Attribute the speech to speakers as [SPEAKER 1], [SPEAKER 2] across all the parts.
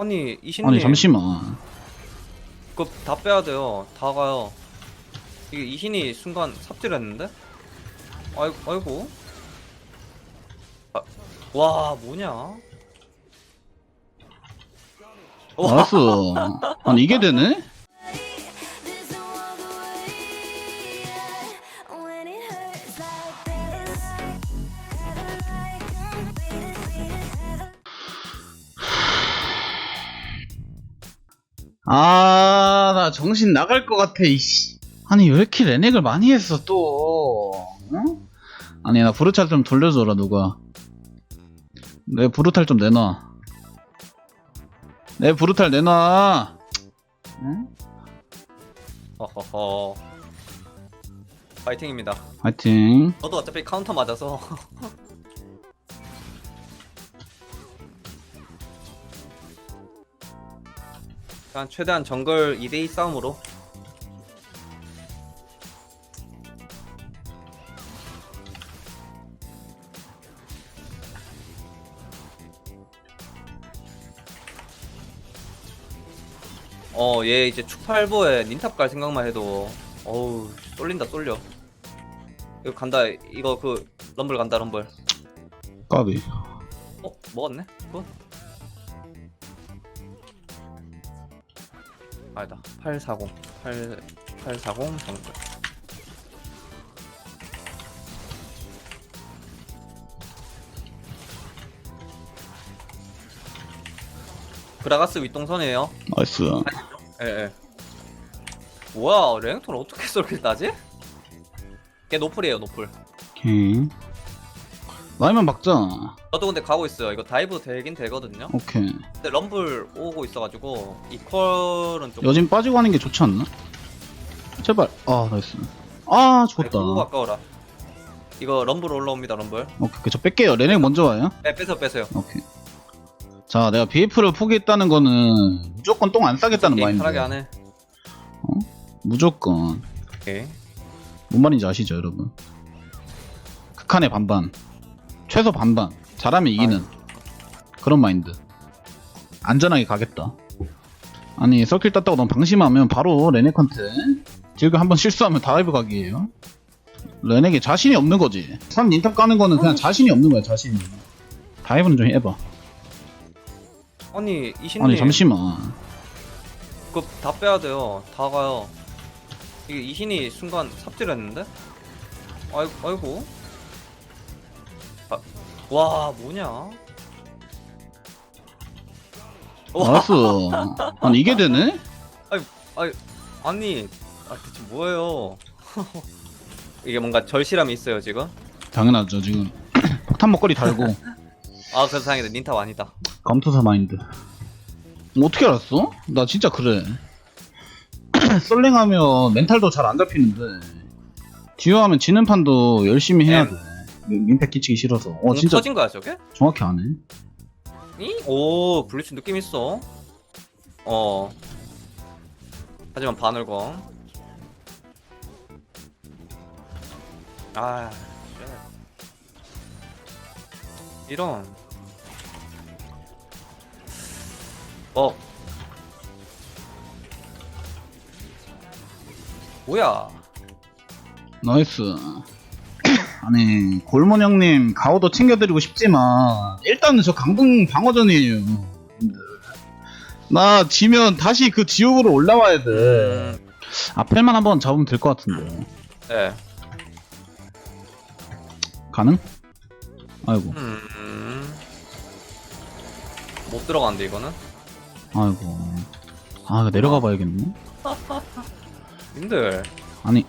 [SPEAKER 1] 아니 이신님.
[SPEAKER 2] 아니 잠시만.
[SPEAKER 1] 그거 다 빼야 돼요. 다 가요. 이게 이신이 순간 삽질했는데? 아이고 아이고. 아, 와 뭐냐? 와
[SPEAKER 2] 알았어. 아니 이게 되네? 아, 나 정신 나갈 것 같아, 이씨. 아니, 왜 이렇게 레넥을 많이 했어, 또? 어? 아니, 나 브루탈 좀 돌려줘라, 누가. 내 브루탈 좀 내놔. 내 브루탈 내놔. 응?
[SPEAKER 1] 허허허 파이팅입니다
[SPEAKER 2] 화이팅.
[SPEAKER 1] 저도 어차피 카운터 맞아서 그냥 최대한 정글 2대2 싸움으로. 어 얘 이제 축팔보에 닌탑 갈 생각만 해도 어우 쏠린다 쏠려. 이거 간다 이거 그 럼블 간다 럼블.
[SPEAKER 2] 까비.
[SPEAKER 1] 어 먹었네? 굿 아니다 840 8 840 정글 그라가스 윗동선이에요
[SPEAKER 2] 나이스.
[SPEAKER 1] 예예 뭐야 랭톤 어떻게 쏠킬 따지? 걔 노플이에요 노플
[SPEAKER 2] 오케이. 라이만 막자.
[SPEAKER 1] 저도 근데 가고 있어요 이거 다이브 되긴 되거든요
[SPEAKER 2] 오케이.
[SPEAKER 1] 근데 럼블 오고 있어가지고 이퀄은 좀
[SPEAKER 2] 여진 빠지고 하는 게 좋지 않나? 제발. 아, 나이스. 아, 죽었다.
[SPEAKER 1] 그거 가까워라 이거 럼블 올라옵니다 럼블
[SPEAKER 2] 오케이, 오케이. 저 뺄게요. 레넥 먼저 와요.
[SPEAKER 1] 네 빼세요 빼세요
[SPEAKER 2] 오케이. 자, 내가 BF를 포기했다는 거는 무조건 똥 안 싸겠다는
[SPEAKER 1] 게임
[SPEAKER 2] 마인드.
[SPEAKER 1] 편하게 안 해
[SPEAKER 2] 무조건.
[SPEAKER 1] 오케이
[SPEAKER 2] 뭔 말인지 아시죠, 여러분? 극한의 반반. 최소 반반. 잘하면 이기는. 그런 마인드. 안전하게 가겠다. 아니, 서킬 땄다고 너무 방심하면 바로 레넥한테 딜교 한번 실수하면 다이브 각이에요. 레넥에 자신이 없는 거지. 3 인탑 까는 거는 그냥 자신이 없는 거야, 자신이. 다이브는 좀 해봐.
[SPEAKER 1] 아니 이신님
[SPEAKER 2] 아니, 잠시만.
[SPEAKER 1] 그거 다 빼야 돼요 다 가요 이게 이신이 순간 삽질했는데 아이고 아이고 아, 와 뭐냐 와
[SPEAKER 2] 알았어. 아니, 이게 되네?
[SPEAKER 1] 아니 아니 아 대체 뭐예요 이게 뭔가 절실함이 있어요 지금
[SPEAKER 2] 당연하죠, 지금. 폭탄 먹거리 달고.
[SPEAKER 1] 아 그래서 다행이다 닌탑 아니다
[SPEAKER 2] 검투사 마인드. 어떻게 알았어? 나 진짜 그래. 썰랭하면 멘탈도 잘 안 잡히는데 듀오하면 지는 판도 열심히 해야 돼. 민- 민폐 끼치기 싫어서.
[SPEAKER 1] 어공
[SPEAKER 2] 진짜
[SPEAKER 1] 터진 거야 저게?
[SPEAKER 2] 정확히 안 해.
[SPEAKER 1] 이? 오 블리츠 느낌 있어 어 하지만 바늘검 아 쉣. 이런 어 뭐야
[SPEAKER 2] 나이스. 아니 골몬 형님 가오도 챙겨드리고 싶지만 일단은 저 강등 방어전이에요. 나 지면 다시 그 지옥으로 올라와야 돼.
[SPEAKER 1] 음,
[SPEAKER 2] 아펠만 한번 잡으면 될 것 같은데.
[SPEAKER 1] 네
[SPEAKER 2] 가능? 아이고,
[SPEAKER 1] 음, 못 들어간대 이거는
[SPEAKER 2] 아이고. 아, 이거 내려가 봐야겠네.
[SPEAKER 1] 님들
[SPEAKER 2] 아니.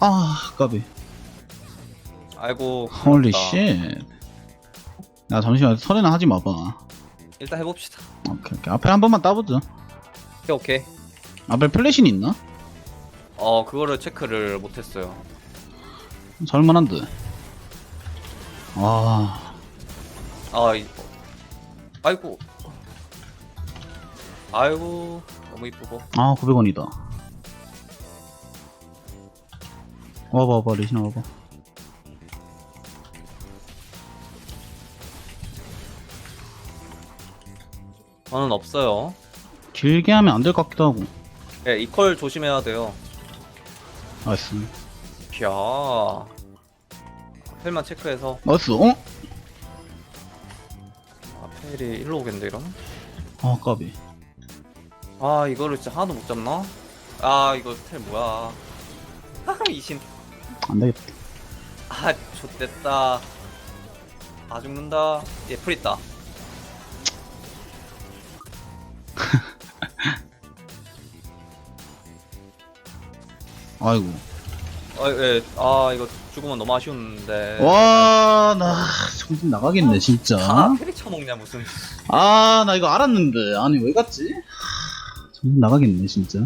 [SPEAKER 2] 아, 까비.
[SPEAKER 1] 아이고
[SPEAKER 2] 홀리
[SPEAKER 1] 그렇다.
[SPEAKER 2] 쉣. 야, 잠시만, 설레나 하지 마봐.
[SPEAKER 1] 일단 해봅시다
[SPEAKER 2] 오케이, 오케이. 앞에 한 번만 따보자.
[SPEAKER 1] 오케이 오케이
[SPEAKER 2] 앞에 플래신 있나?
[SPEAKER 1] 어 그거를 체크를 못했어요
[SPEAKER 2] 잘만한데. 아,
[SPEAKER 1] 아 이, 아이고 아이고 너무 이쁘고
[SPEAKER 2] 아, 900원이다. 와봐, 와봐, 레시나 와봐.
[SPEAKER 1] 저는 없어요.
[SPEAKER 2] 길게 하면 안 될 것 같기도 하고.
[SPEAKER 1] 예, 이퀄 조심해야 돼요.
[SPEAKER 2] 나이스.
[SPEAKER 1] 이야. 헬만 체크해서
[SPEAKER 2] 나이스. 어?
[SPEAKER 1] 아, 페일이 일로 오겠는데 이러면?
[SPEAKER 2] 아, 까비.
[SPEAKER 1] 아 이거를 진짜 하나도 못 잡나? 아 이거 텔 뭐야? 하하 이신.
[SPEAKER 2] 안 되겠다.
[SPEAKER 1] 아 좋됐다. 아 죽는다. 얘풀 있다.
[SPEAKER 2] 아이고.
[SPEAKER 1] 아, 예. 아 이거 죽으면 너무 아쉬운데.
[SPEAKER 2] 와, 나 정신 나가겠네, 진짜.
[SPEAKER 1] 아 페리 쳐먹냐 무슨.
[SPEAKER 2] 아, 나 이거 알았는데. 아니, 왜 갔지? 하, 정신 나가겠네, 진짜.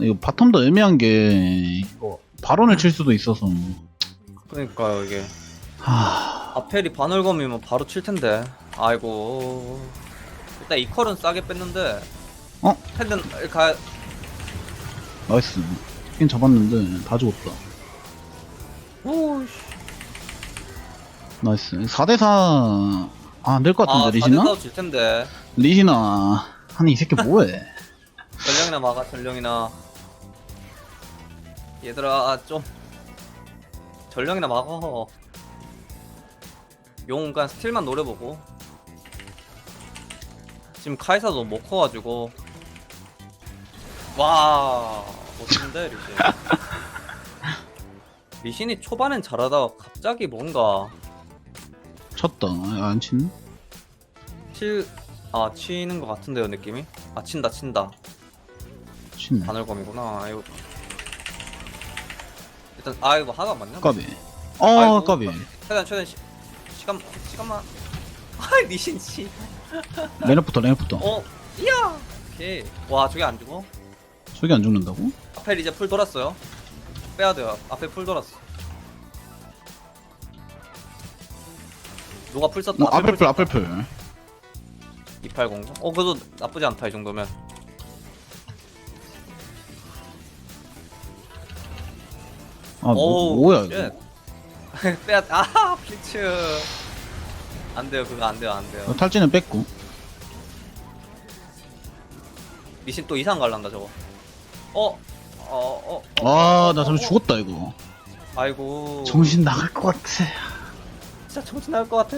[SPEAKER 2] 이거 바텀도 애매한 게, 이거, 발언을 칠 수도 있어서.
[SPEAKER 1] 그러니까요 이게.
[SPEAKER 2] 하,
[SPEAKER 1] 아펠이 바늘검이면 바로 칠 텐데. 아이고. 일단 이퀄은 싸게 뺐는데.
[SPEAKER 2] 어?
[SPEAKER 1] 펜든 가.
[SPEAKER 2] 나이스. 핀 잡았는데, 다 죽었다.
[SPEAKER 1] 오씨.
[SPEAKER 2] 나이스. 4대4, 아, 안 될 것 같은데,
[SPEAKER 1] 아,
[SPEAKER 2] 리시나?
[SPEAKER 1] 4대4 질 텐데.
[SPEAKER 2] 리시나. 아니, 이 새끼 뭐해?
[SPEAKER 1] 전령이나 막아 전령이나 얘들아 좀 전령이나 막어 용간 스틸만 노려보고 지금 카이사도 못 커가지고 와 멋진데 리신 리신이 초반엔 잘하다가 갑자기 뭔가
[SPEAKER 2] 쳤다. 아, 안 치네?
[SPEAKER 1] 칠, 아 치는 것 같은데요 느낌이? 아 친다 친다
[SPEAKER 2] 치네.
[SPEAKER 1] 바늘검이구나. 아이고. 일단 아 이거 하가 맞냐?
[SPEAKER 2] 까비. 아,
[SPEAKER 1] 아이고,
[SPEAKER 2] 까비.
[SPEAKER 1] 최대한 최대한 시, 시간 시간만. 아 리신 씨.
[SPEAKER 2] 레너부터, 레너부터.
[SPEAKER 1] 어 이야. 오케이. 와 저게 안 죽어?
[SPEAKER 2] 저게 안 죽는다고?
[SPEAKER 1] 앞에 이제 풀 돌았어요. 빼야 돼요. 앞에 풀 돌았어. 누가 풀 썼다.
[SPEAKER 2] 어, 앞에 풀, 앞에 풀.
[SPEAKER 1] 2800. 어 그래도 나쁘지 않다 이 정도면.
[SPEAKER 2] 아, 뭐,
[SPEAKER 1] 오우,
[SPEAKER 2] 뭐야,
[SPEAKER 1] 쉣.
[SPEAKER 2] 이거.
[SPEAKER 1] 빼야 아 플리츠. 안 돼요 그거 안 돼요 안 돼요.
[SPEAKER 2] 어, 탈진은 뺐고.
[SPEAKER 1] 미신 또 이상 갈란다 저거. 어? 어? 어? 어?
[SPEAKER 2] 아,
[SPEAKER 1] 어,
[SPEAKER 2] 나
[SPEAKER 1] 어,
[SPEAKER 2] 잠시
[SPEAKER 1] 어.
[SPEAKER 2] 죽었다, 이거.
[SPEAKER 1] 아이고.
[SPEAKER 2] 정신 나갈 것 같아.
[SPEAKER 1] 진짜 정신 나갈 것 같아.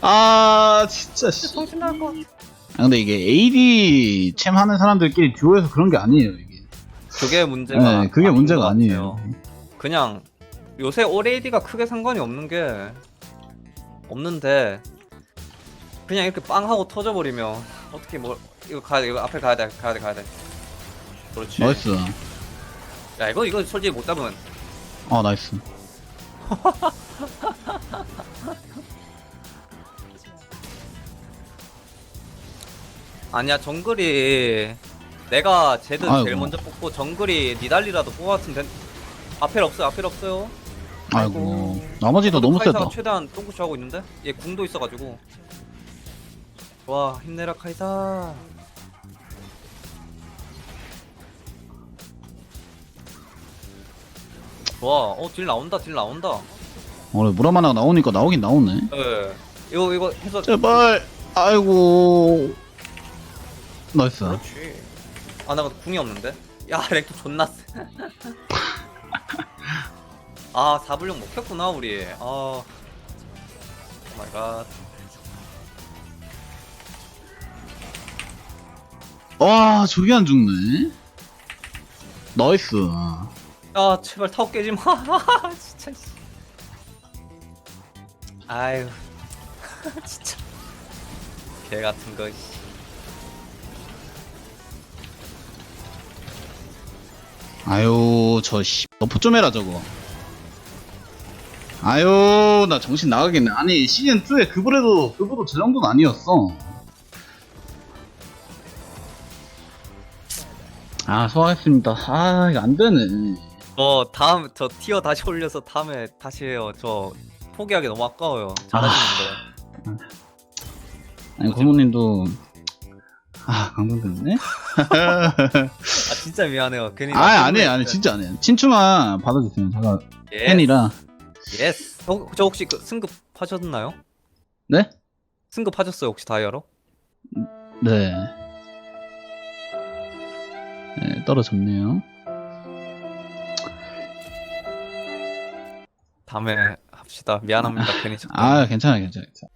[SPEAKER 2] 아, 진짜, 씨.
[SPEAKER 1] 정신 나갈 것 같아.
[SPEAKER 2] 아, 근데 이게 AD 챔 하는 사람들끼리 듀오에서 그런 게 아니에요, 이게.
[SPEAKER 1] 그게 문제가.
[SPEAKER 2] 네, 그게
[SPEAKER 1] 아닌
[SPEAKER 2] 문제가
[SPEAKER 1] 것
[SPEAKER 2] 아니에요.
[SPEAKER 1] 그냥 요새 올레이디가 크게 상관이 없는 게 없는데 그냥 이렇게 빵 하고 터져버리면 어떻게 뭐 이거 가야 돼 이거 앞에 가야 돼 가야 돼 가야 돼. 그렇지.
[SPEAKER 2] 나이스.
[SPEAKER 1] 야 이거 이거 솔직히 못 잡으면
[SPEAKER 2] 아, 나이스.
[SPEAKER 1] 아니야 정글이 내가 제드 제일
[SPEAKER 2] 아이고.
[SPEAKER 1] 먼저 뽑고 정글이 니달리라도 뽑았으면 된... 앞에 없어요 앞에 없어요
[SPEAKER 2] 아이고. 나머지도 너무
[SPEAKER 1] 카이사가
[SPEAKER 2] 세다.
[SPEAKER 1] 최대한 똥구치 하고 있는데 얘 궁도 있어가지고 와 힘내라 카이사 좋아 어딜 나온다 딜 나온다
[SPEAKER 2] 어, 무라마나 나오니까 나오긴 나오네.
[SPEAKER 1] 예 이거 이거 해서
[SPEAKER 2] 제발. 아이고. 나이스.
[SPEAKER 1] 그렇지 아나 궁이 없는데 야 랭크 존나 세. 아 4불용 먹혔구나 우리 아 오마이갓
[SPEAKER 2] 와, 저게 안 죽네. 나이스.
[SPEAKER 1] 아 제발 타워 깨지 마 진짜 씨. 아유 진짜 개 같은 거 씨.
[SPEAKER 2] 아유, 저, 씨. 너프 좀 해라, 저거. 아유, 나 정신 나가겠네. 아니, 시즌2에 그보래도, 그보도 저 정도는 아니었어. 아, 수고하셨습니다. 아, 이거 안 되네.
[SPEAKER 1] 저 다음 저 티어 다시 올려서 다음에 다시 해요 저 포기하기 너무 아까워요 잘하시는데
[SPEAKER 2] 아니, 고모님도, 아, 감동됐네?
[SPEAKER 1] 아 진짜 미안해요 괜히
[SPEAKER 2] 아, 아니에요, 아니, 진짜 아니에요. 친추만 받아주세요. 제가
[SPEAKER 1] 예.
[SPEAKER 2] 팬이라.
[SPEAKER 1] 예스 어, 저 혹시 그 승급 하셨나요?
[SPEAKER 2] 네?
[SPEAKER 1] 승급 하셨어요 혹시 다이아로?
[SPEAKER 2] 네. 네, 떨어졌네요.
[SPEAKER 1] 다음에 합시다. 미안합니다. 괜히.
[SPEAKER 2] 아, 괜찮아요, 괜찮아요. 괜찮아요.